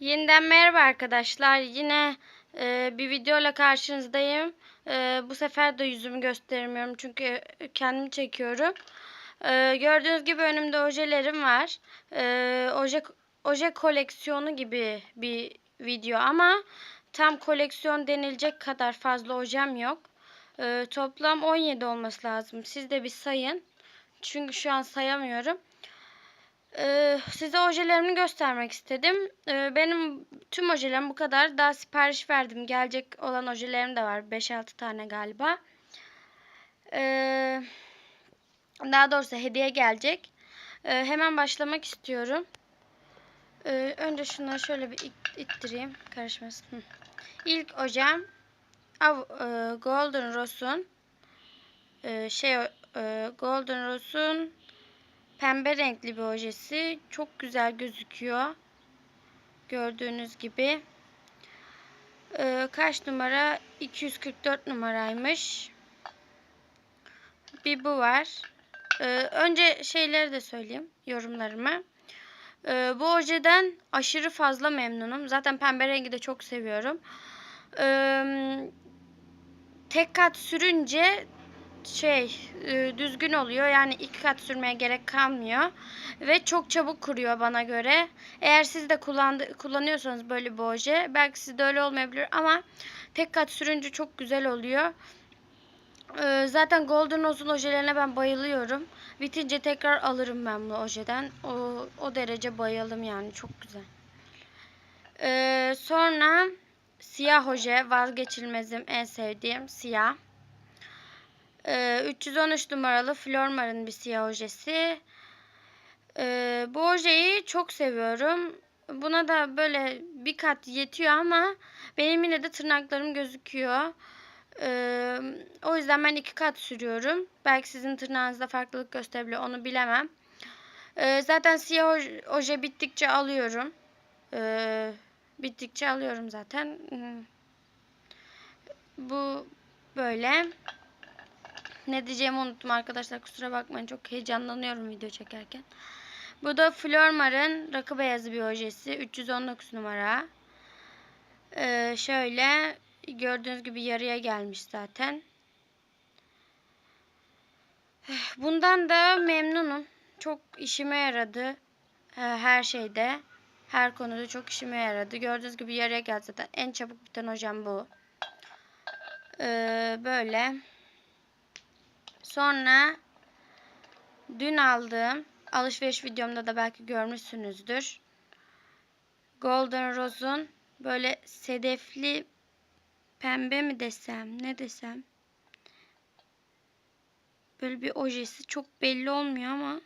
Yeniden merhaba arkadaşlar. Yine e, bir videoyla karşınızdayım. E, bu sefer de yüzümü göstermiyorum çünkü kendim çekiyorum. E, gördüğünüz gibi önümde ojelerim var. E, oje oje koleksiyonu gibi bir video ama tam koleksiyon denilecek kadar fazla ojem yok. E, toplam 17 olması lazım. Siz de bir sayın. Çünkü şu an sayamıyorum. Ee, size ojelerimi göstermek istedim. Ee, benim tüm ojelerim bu kadar. Daha sipariş verdim. Gelecek olan ojelerim de var. 5-6 tane galiba. Ee, daha doğrusu hediye gelecek. Hemen başlamak istiyorum. Önce şunları şöyle bir it- ittireyim. Karışmasın. İlk ojem e, Golden Rose'un e, şey e, Golden Rose'un pembe renkli bir ojesi. Çok güzel gözüküyor. Gördüğünüz gibi. Ee, kaç numara? 244 numaraymış. Bir bu var. Ee, önce şeyleri de söyleyeyim. Yorumlarımı. Ee, bu ojeden aşırı fazla memnunum. Zaten pembe rengi de çok seviyorum. Ee, tek kat sürünce şey e, düzgün oluyor. Yani iki kat sürmeye gerek kalmıyor. Ve çok çabuk kuruyor bana göre. Eğer siz de kullandı, kullanıyorsanız böyle bir oje belki sizde öyle olmayabilir ama tek kat sürünce çok güzel oluyor. E, zaten Golden Rose'un ojelerine ben bayılıyorum. Bitince tekrar alırım ben bu ojeden. O, o derece bayıldım yani çok güzel. E, sonra siyah oje vazgeçilmezim en sevdiğim siyah. Ee, 313 numaralı Flormar'ın bir siyah ojesi. Ee, bu ojeyi çok seviyorum. Buna da böyle bir kat yetiyor ama benim yine de tırnaklarım gözüküyor. Ee, o yüzden ben iki kat sürüyorum. Belki sizin tırnağınızda farklılık gösterebilir onu bilemem. Ee, zaten siyah oj- oje bittikçe alıyorum. Ee, bittikçe alıyorum zaten. Bu böyle. Ne diyeceğimi unuttum arkadaşlar. Kusura bakmayın. Çok heyecanlanıyorum video çekerken. Bu da Flormar'ın rakı beyazı bir ojesi. 319 numara. Ee, şöyle gördüğünüz gibi yarıya gelmiş zaten. Bundan da memnunum. Çok işime yaradı. Ee, Her şeyde. Her konuda çok işime yaradı. Gördüğünüz gibi yarıya geldi zaten. En çabuk biten hocam bu. Ee, böyle. Sonra dün aldığım alışveriş videomda da belki görmüşsünüzdür. Golden Rose'un böyle sedefli pembe mi desem ne desem böyle bir ojesi çok belli olmuyor ama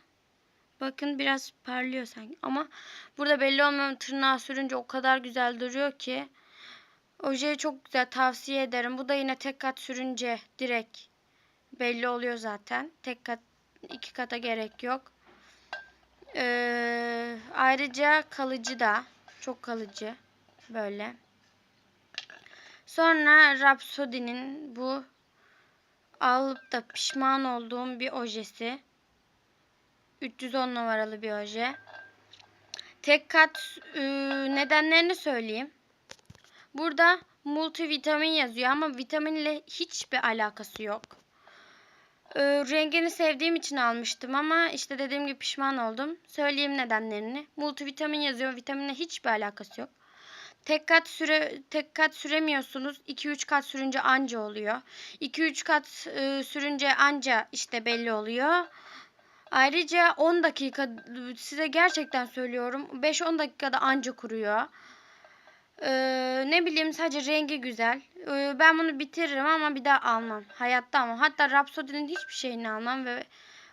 bakın biraz parlıyor sanki ama burada belli olmayan tırnağı sürünce o kadar güzel duruyor ki ojeyi çok güzel tavsiye ederim. Bu da yine tek kat sürünce direkt belli oluyor zaten. Tek kat iki kata gerek yok. Ee, ayrıca kalıcı da çok kalıcı böyle. Sonra Rhapsody'nin bu alıp da pişman olduğum bir ojesi. 310 numaralı bir oje. Tek kat e, nedenlerini söyleyeyim. Burada multivitamin yazıyor ama vitaminle hiçbir alakası yok. Ee, rengini sevdiğim için almıştım ama işte dediğim gibi pişman oldum. Söyleyeyim nedenlerini. Multivitamin yazıyor. Vitaminle hiçbir alakası yok. Tek kat süre tek kat süremiyorsunuz. 2-3 kat sürünce anca oluyor. 2-3 kat e, sürünce anca işte belli oluyor. Ayrıca 10 dakika size gerçekten söylüyorum. 5-10 dakikada anca kuruyor. Ee, ne bileyim sadece rengi güzel. Ee, ben bunu bitiririm ama bir daha almam. Hayatta ama. Hatta Rhapsody'nin hiçbir şeyini almam ve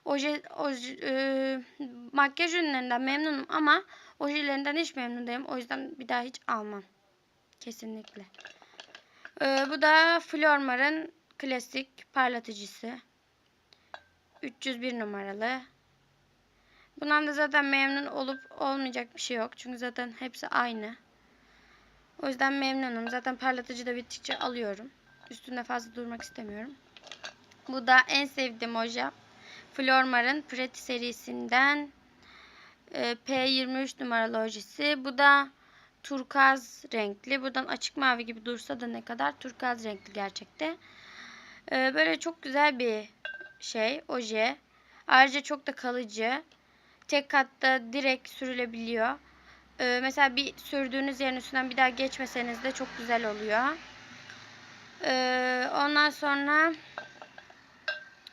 oje, oje e, makyaj ürünlerinden memnunum ama ojelerinden hiç memnun değilim. O yüzden bir daha hiç almam. Kesinlikle. Ee, bu da Flormar'ın klasik parlatıcısı. 301 numaralı. Bundan da zaten memnun olup olmayacak bir şey yok. Çünkü zaten hepsi aynı. O yüzden memnunum. Zaten parlatıcı da bittikçe alıyorum. Üstünde fazla durmak istemiyorum. Bu da en sevdiğim oje. Flormar'ın Pretty serisinden e, P23 numaralı ojesi. Bu da turkuaz renkli. Buradan açık mavi gibi dursa da ne kadar turkuaz renkli gerçekte. Ee, böyle çok güzel bir şey oje. Ayrıca çok da kalıcı. Tek katta direkt sürülebiliyor. Ee, mesela bir sürdüğünüz yerin üstünden bir daha geçmeseniz de çok güzel oluyor. Ee, ondan sonra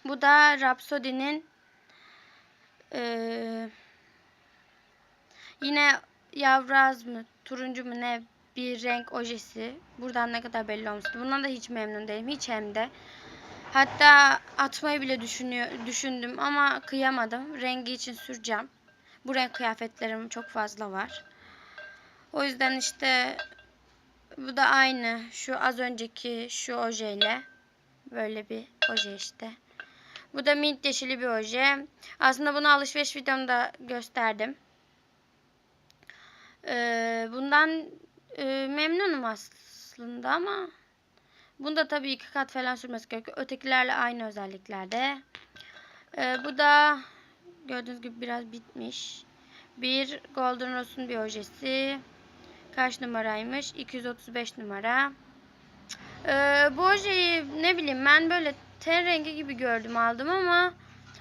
bu da Rhapsody'nin ee, yine yavraz mı turuncu mu ne bir renk ojesi. Buradan ne kadar belli olmuştu. Bundan da hiç memnun değilim. Hiç hem de. Hatta atmayı bile düşünüyor, düşündüm ama kıyamadım. Rengi için süreceğim. Bu renk kıyafetlerim çok fazla var. O yüzden işte bu da aynı. Şu az önceki şu ojeyle. Böyle bir oje işte. Bu da mint yeşili bir oje. Aslında bunu alışveriş videomda gösterdim. Ee, bundan e, memnunum aslında ama bunda tabii iki kat falan sürmesi gerekiyor. Ötekilerle aynı özelliklerde. Ee, bu da gördüğünüz gibi biraz bitmiş. Bir Golden Rose'un bir ojesi. Kaç numaraymış? 235 numara. Ee, bu ojeyi ne bileyim ben böyle ten rengi gibi gördüm aldım ama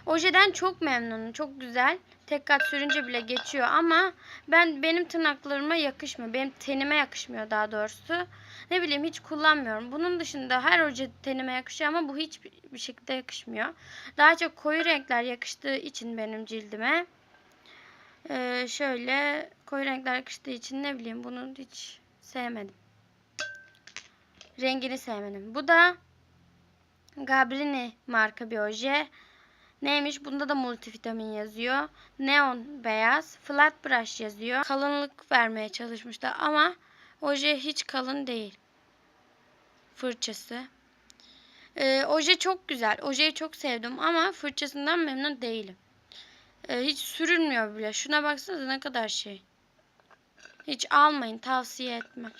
ojeden çok memnunum. Çok güzel. Tek kat sürünce bile geçiyor ama ben benim tırnaklarıma yakışmıyor. Benim tenime yakışmıyor daha doğrusu. Ne bileyim hiç kullanmıyorum. Bunun dışında her oje tenime yakışıyor ama bu hiç bir şekilde yakışmıyor. Daha çok koyu renkler yakıştığı için benim cildime. Ee, şöyle koyu renkler yakıştığı için ne bileyim bunu hiç sevmedim. Rengini sevmedim. Bu da Gabrini marka bir oje. Neymiş? Bunda da multivitamin yazıyor. Neon beyaz. Flat brush yazıyor. Kalınlık vermeye çalışmışlar ama oje hiç kalın değil. Fırçası. Ee, oje çok güzel. Ojeyi çok sevdim ama fırçasından memnun değilim. Ee, hiç sürülmüyor bile. Şuna baksanıza ne kadar şey. Hiç almayın. Tavsiye etmem.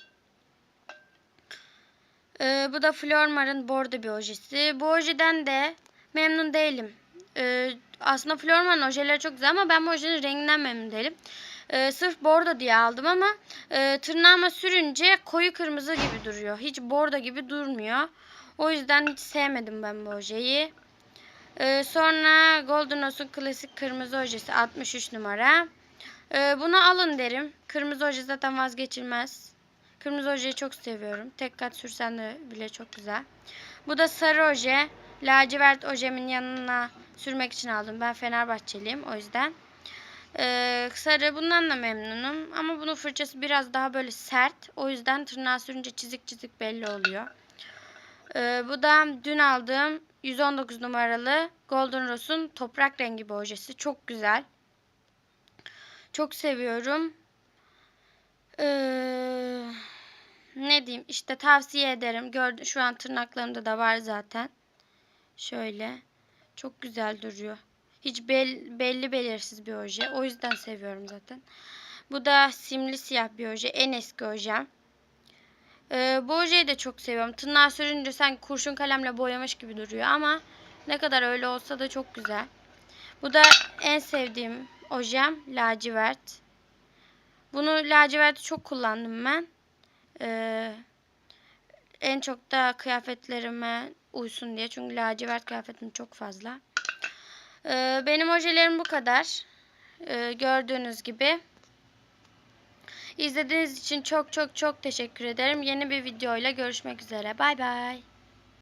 Ee, bu da Flormar'ın bordo bir ojesi. Bu ojeden de memnun değilim. Ee, aslında Flormar'ın ojeleri çok güzel ama ben bu ojenin renginden memnun değilim. Ee, sırf bordo diye aldım ama e, tırnağıma sürünce koyu kırmızı gibi duruyor. Hiç bordo gibi durmuyor. O yüzden hiç sevmedim ben bu ojeyi. Ee, sonra Golden Rose'un klasik kırmızı ojesi 63 numara. Ee, bunu alın derim. Kırmızı oje zaten vazgeçilmez. Kırmızı ojeyi çok seviyorum. Tek kat sürsen de bile çok güzel. Bu da sarı oje. Lacivert ojemin yanına sürmek için aldım. Ben Fenerbahçeliyim o yüzden. Ee, sarı bundan da memnunum. Ama bunun fırçası biraz daha böyle sert. O yüzden tırnağı sürünce çizik çizik belli oluyor. Ee, bu da dün aldığım 119 numaralı Golden Rose'un toprak rengi bir ojesi. Çok güzel. Çok seviyorum. Ee, ne diyeyim işte tavsiye ederim. Gördüm şu an tırnaklarımda da var zaten. Şöyle. Çok güzel duruyor. Hiç bel, belli belirsiz bir oje. O yüzden seviyorum zaten. Bu da simli siyah bir oje. En eski ojem. Ee, bu ojeyi de çok seviyorum. Tırnağı sürünce sanki kurşun kalemle boyamış gibi duruyor ama ne kadar öyle olsa da çok güzel. Bu da en sevdiğim ojem lacivert. Bunu laciverti çok kullandım ben. Ee, en çok da kıyafetlerime uysun diye. Çünkü lacivert kıyafetim çok fazla. Ee, benim ojelerim bu kadar. Ee, gördüğünüz gibi. İzlediğiniz için çok çok çok teşekkür ederim. Yeni bir videoyla görüşmek üzere. Bay bay.